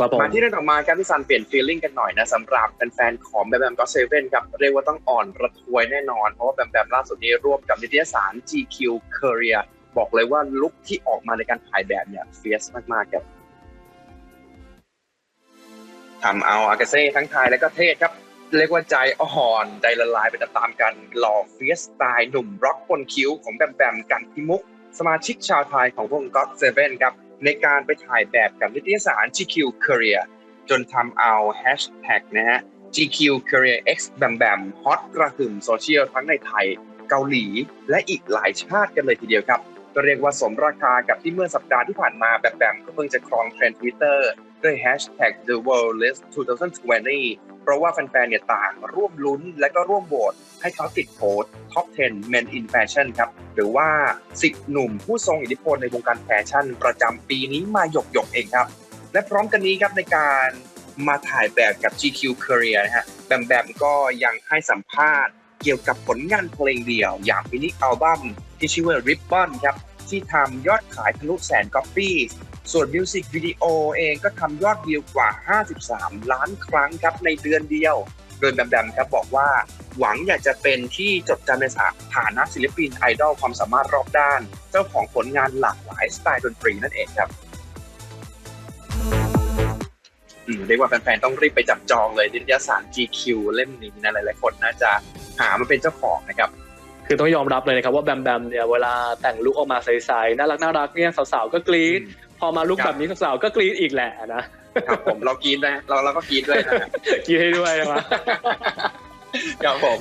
ครับผมมาที่เรื่องต่อมาครับพี่ซันเปลี่ยนฟีลลิ่งกันหน่อยนะสำหรับแฟนๆของแบมแบมก็เซเว่นครับเรียกว่าต้องอ่อนระทวยแน่นอน เพราะว่าแบมแบมล่าสุดนี้ร่วมกับนิตยสาร GQ Korea บอกเลยว่าลุคที่ออกมาในการถ่ายแบบเนี่ยเฟียสมากๆครับทำเอาอากาเซ่ทั้งไทยและก็เทศครับ เรียกว่าใจอ่อนใจละลายไปตามๆกันหล่อเฟียสไตล์หนุ่มร็อกบนคิ้วของแบมแบมกันพิมุก สมาชิกชาวไทยของวง God Seven ครับ ในการไปถ่ายแบบกับนิตยสาร GQ Korea จนทำเอาแฮชแท็กนะฮะ GQ Korea X Bam Bam ฮอตกระหึ่มโซเชียลทั้งในไทย เกาหลี และอีกหลายชาติกันเลยทีเดียวครับ ก็เรียกว่าสมราคากับที่เมื่อสัปดาห์ที่ผ่านมาแบมแบมก็เพิ่งจะครองเทรนด์ Twitter ด้วยแฮชแท็ก The World List 2020 ราะว่าแฟนๆเนี่ยต่างร่วมลุ้นและก็ร่วมโหวตให้เขาติดโพสต์ Top 10 Men in Fashion ครับ หรือว่า 10 หนุ่มผู้ทรงอิทธิพลในวงการแฟชั่น ประจำปีนี้มาหยกหยกๆเองครับ และพร้อมกันนี้ครับในการมาถ่ายแบบกับ GQ Korea นะฮะแบมแบมก็ยังให้สัมภาษณ์เกี่ยวกับผลงานเพลงเดี่ยว อย่างมินิอัลบั้มที่ชื่อว่า Ribbon ครับ ที่ทำยอดขายทะลุแสนก๊อปปี้ส่วนมิวสิกวิดีโอเองก็ทำยอดวิวกว่า 53 ล้านครั้งครับในเดือนเดียว โดยแบมแบมครับบอกว่าหวังอยากจะเป็นที่จดจำในฐานะศิลปินไอดอลความสามารถรอบด้าน เจ้าของผลงานหลากหลายสไตล์ดนตรีนั่นเองครับเรียกว่าแฟนๆต้องรีบไปจับจองเลยนิตยสาร GQ เล่มนี้นะหลายๆคนน่าจะหามาเป็นเจ้าของนะครับ คือต้องยอมรับเลยนะครับว่าแบมแบมเนี่ยเวลาแต่งลุคออกมาใสๆน่ารักน่ารักเนี่ยสาวๆก็กรี๊ดพอมาลุคครับแบบนี้สาวๆก็กรี๊ดอีกแหละนะครับผมเรากินนะเราเราก็กินด้วยนะฮะกรี๊ดให้ด้วยนะครับครับผม